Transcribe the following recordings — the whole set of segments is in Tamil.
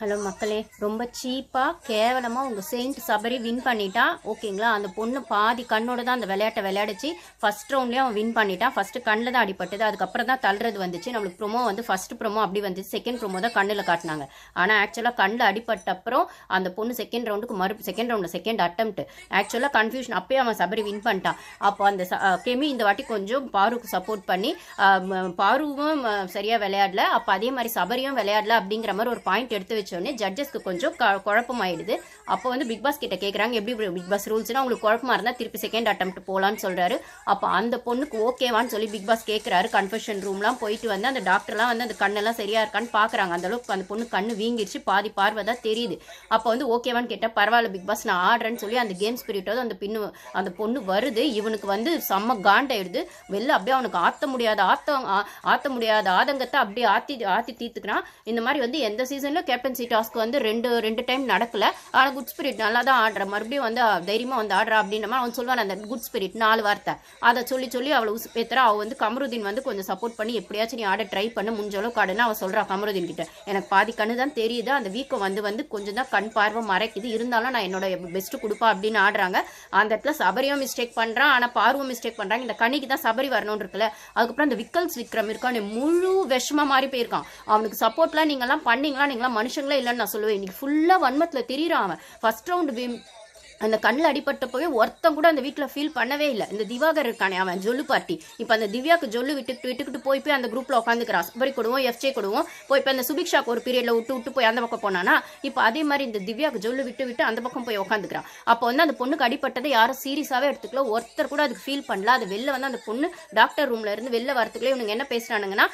ஹலோ மக்களே ரொம்ப சீப்பாக கேவலமாக உங்கள் செயின்ட் சபரி வின் பண்ணிட்டா ஓகேங்களா? அந்த பொண்ணு பாதி கண்ணோட தான் அந்த விளையாட்டை விளையாடிச்சு. ஃபர்ஸ்ட் ரவுண்ட்லேயே அவன் வின் பண்ணிட்டான் ஃபஸ்ட்டு கண்ணில் தான் அடிப்பட்டது அதுக்கப்புறம் தான் தள்ளுறது வந்துச்சு. நம்மளுக்கு ப்ரொமோ வந்து ஃபஸ்ட் ப்ரோமோ அப்படி வந்துச்சு செகண்ட் ப்ரோமோ தான் கண்ணில் காட்டினாங்க. ஆனால் ஆக்சுவலாக கண்ணில் அடிபட்ட அப்புறம் அந்த பொண்ணு செகண்ட் ரவுண்டுக்கு மறு செகண்ட் ரவுண்டில் செகண்ட் அட்டம்ப்ட் ஆக்சுவலாக கன்ஃபியூஷன் அப்போயே அவன் சபரி வின் பண்ணிட்டான். அப்போ அந்த ச- கெமி இந்த வாட்டி கொஞ்சம் பாருக்கு சப்போர்ட் பண்ணி பாருவும் சரியாக விளையாடல. அப்போ அதே மாதிரி சபரியும் விளையாடல அப்படிங்கிற மாதிரி ஒரு பாயிண்ட் எடுத்து வச்சு ஆரம்பித்தோடனே ஜட்ஜஸ்க்கு கொஞ்சம் க- குழப்பமாயிடுது. அப்போ வந்து பிக் பாஸ் கிட்ட கேட்குறாங்க எப்படி பிக் பாஸ் ரூல்ஸ்னா உங்களுக்கு குழப்பமா இருந்தால் திருப்பி செகண்ட் அட்டம்ப்ட் போகலான்னு சொல்கிறாரு அப்போ அந்த பொண்ணுக்கு ஓகேவான்னு சொல்லி பிக் பாஸ் கேட்குறாரு கன்ஃபெஷன் ரூம்லாம் போயிட்டு வந்து அந்த டாக்டர்லாம் வந்து அந்த கண்ணெல்லாம் சரியாக இருக்கான்னு பார்க்குறாங்க அந்த அளவுக்கு அந்த பொண்ணு கண்ணு வீங்கிருச்சு பாதி பார்வை தான் தெரியுது. அப்போ வந்து ஓகேவான்னு கேட்டால் பரவாயில்ல பிக் பாஸ் நான் ஆடுறேன்னு சொல்லி அந்த கேம் ஸ்பிரிட்டோட அந்த பின்னு அந்த பொண்ணு வருது. இவனுக்கு வந்து செம்ம காண்டாயிடுது. வெளில அப்படியே அவனுக்கு ஆத்த முடியாத ஆத்த ஆ- ஆத்த முடியாத ஆதங்கத்தை அப்படியே ஆத்தி ஆத்தி தீர்த்துக்கிறான். இந்த மாதிரி வந்து எந்த சீசனில் கேப்டன்சி டாஸ்க் வந்து ரெண்டு ரெண்டு டைம் நடக்கல. ஆனால் குட் ஸ்பிரிட் நல்லா தான் ஆடுற. மறுபடியும் வந்து அவ வந்து ஆடுறா அப்படின்ற மாதிரி அவன் சொல்லுவான். அந்த குட் ஸ்பிரிட் நாலு வார்த்தை. அதை சொல்லி சொல்லி அவளை உசுப்பேத்துறா அவள் வந்து கமருதீன் வந்து கொஞ்சம் சப்போர்ட் பண்ணி எப்படியாச்சும் நீ ஆட ட்ரை பண்ண. முடிஞ்ச அளவுக்கு ஆடுன்னு அவள் சொல்கிறா கமருதீன் கிட்ட. எனக்கு பாதி கண்ணு தான் தெரியுது. அந்த வீக்கம் வந்து வந்து கொஞ்சம் தான் கண் பார்வை மறைக்குது. இருந்தாலும் நான் என்னோட பெஸ்ட்டு கொடுப்பா அப்படின்னு ஆடுறாங்க. அந்த இடத்துல சபரியும் மிஸ்டேக் பண்ணுறான் ஆனால் பார்வும் மிஸ்டேக் பண்ணுறாங்க இந்த கண்ணிக்கு தான் சபரி வரணும்னு இருக்குல்ல. அதுக்கப்புறம் அந்த விக்கல்ஸ் விக்ரம் இருக்கான். முழு விஷமா மாறி போயிருக்கான். அவனுக்கு சப்போர்ட்லாம் நீங்களாம் பண்ணீங்களா? நீங்களாம் மனுஷங்க இல்லைன்னு நான் சொல்லுவேன். இன்னைக்கு ஃபுல்லா வன்மத்தில் திரியிறான் அவன். ஃபர்ஸ்ட் ரவுண்டு அந்த கண்ணில் அடிபட்டப்பவே ஒருத்தன் கூட அந்த வீட்டில் ஃபீல் பண்ணவே இல்லை. இந்த திவாகர் இருக்கானே அவன் ஜொல்லு பார்ட்டி இப்போ அந்த திவ்யாக்கு ஜொல்லு விட்டுட்டு விட்டுக்கிட்டு போய் போய் அந்த குரூப்பில் உட்காந்துக்கிறான் சுபரி கொடுவோம் எஃப்ஜே கொடுவோம் போய் இப்போ அந்த சுபிக்ஷாக்கு ஒரு பீரியடில் விட்டு விட்டு போய் அந்த பக்கம் போனானா இப்போ அதே மாதிரி இந்த திவ்யாக்கு ஜொல்லு விட்டு விட்டு அந்த பக்கம் போய் உட்காந்துக்கிறான் அப்போ வந்து அந்த பொண்ணுக்கு அடிப்பட்டதை யாரும் சீரியஸாகவே எடுத்துக்கல. ஒருத்தர் கூட அதுக்கு ஃபீல் பண்ணல. அது வெளில வந்து அந்த பொண்ணு டாக்டர் ரூமில் இருந்து வெளில வரத்துக்குள்ளே இவனுங்க என்ன பேசுகிறானுங்கன்னா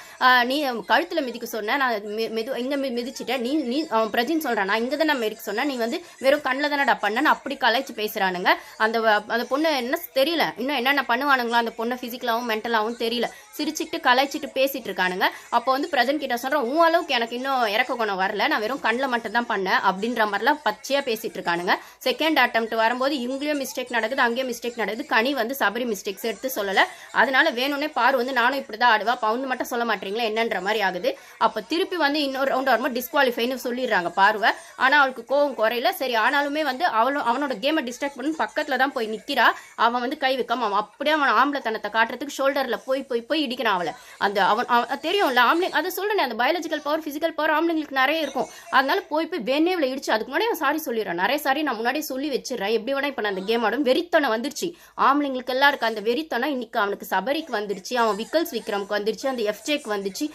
நீ கழுத்தில் மிதிக்க சொன்ன நான் மெ- மெது இங்கே மிதிச்சிட்டேன். நீ நீ அவன் பிரஜின் சொல்கிறான் நான் இங்கே தான் நான் மெதிக்க சொன்னேன். நீ வந்து வெறும் கண்ணில் தானடா பண்ணேன்னு அப்படி கலைச்சு பேசுறானுங்க. அந்த அந்த பொண்ணு என்ன தெரியல. இன்னும் என்னென்ன பண்ணுவானுங்களோ அந்த பொண்ணை ஃபிசிக்கலாகவும் மென்டலாகவும் தெரியல. சிரிச்சுக்கிட்டு கலாய்ச்சிட்டு பேசிட்டு இருக்கானுங்க. அப்போ வந்து பிரசன் கிட்ட சொல்றேன் உன் அளவுக்கு எனக்கு இன்னும் இறக்க குணம் வரல. நான் வெறும் கண்ணில் மட்டும் தான் பண்ணேன். அப்படின்ற மாதிரிலாம் பச்சையாக பேசிட்டு இருக்கானுங்க. செகண்ட் அட்டம் வரும்போது இங்கேயும் மிஸ்டேக் நடக்குது அங்கேயும் மிஸ்டேக் நடக்குது. கனி வந்து சபரி மிஸ்டேக்ஸ் எடுத்து சொல்லல. அதனால வேணும்னே பார் வந்து நானும் இப்படி தான் ஆடுவா. பவுன் மட்டும் சொல்ல மாட்டீங்களா என்னன்ற மாதிரி ஆகுது. அப்போ திருப்பி வந்து இன்னொரு ரவுண்ட் வரும்போது டிஸ்குவாலிஃபைன்னு சொல்லிடுறாங்க பார்வை. ஆனா அவளுக்கு கோவம் குறையில. சரி ஆனாலுமே வந்து அவளும் அவனோட கேமை டிஸ்ட்ராக்ட் பண்ணி பக்கத்தில் தான் போய் நிற்கிறா அவன் வந்து கை வைக்காம அவன் அப்படியே அவன் ஆம்பளைத்தனத்தை காட்டுறதுக்கு ஷோல்டரில் போய் போய் போய் இடிக்கிறான் அவளை. அந்த அவன் அவன் தெரியும்ல ஆம்பளை அதை சொல்கிறேன் அந்த பயாலஜிக்கல் பவர் ஃபிசிக்கல் பவர் ஆம்பளைங்களுக்கு நிறைய இருக்கும். அதனால போய் போய் வேணேவில் இடிச்சு அதுக்கு முன்னாடி அவன் சாரி சொல்லிடுறான். நிறைய சாரி நான் முன்னாடியே சொல்லி வச்சிடறேன். எப்படி வேணா இப்போ நான் அந்த கேம் ஆடும். வெறித்தனம் வந்துருச்சு. ஆம்பளைங்களுக்கு எல்லாம் இருக்க அந்த வெறித்தனம் இன்னைக்கு அவனுக்கு சபரிக்கு வந்துருச்சு. அவன் விக்கல்ஸ் விக்ரமுக்கு வந்துருச்சு. அந்த எஃப்ஜேக்கு வந்துச்சு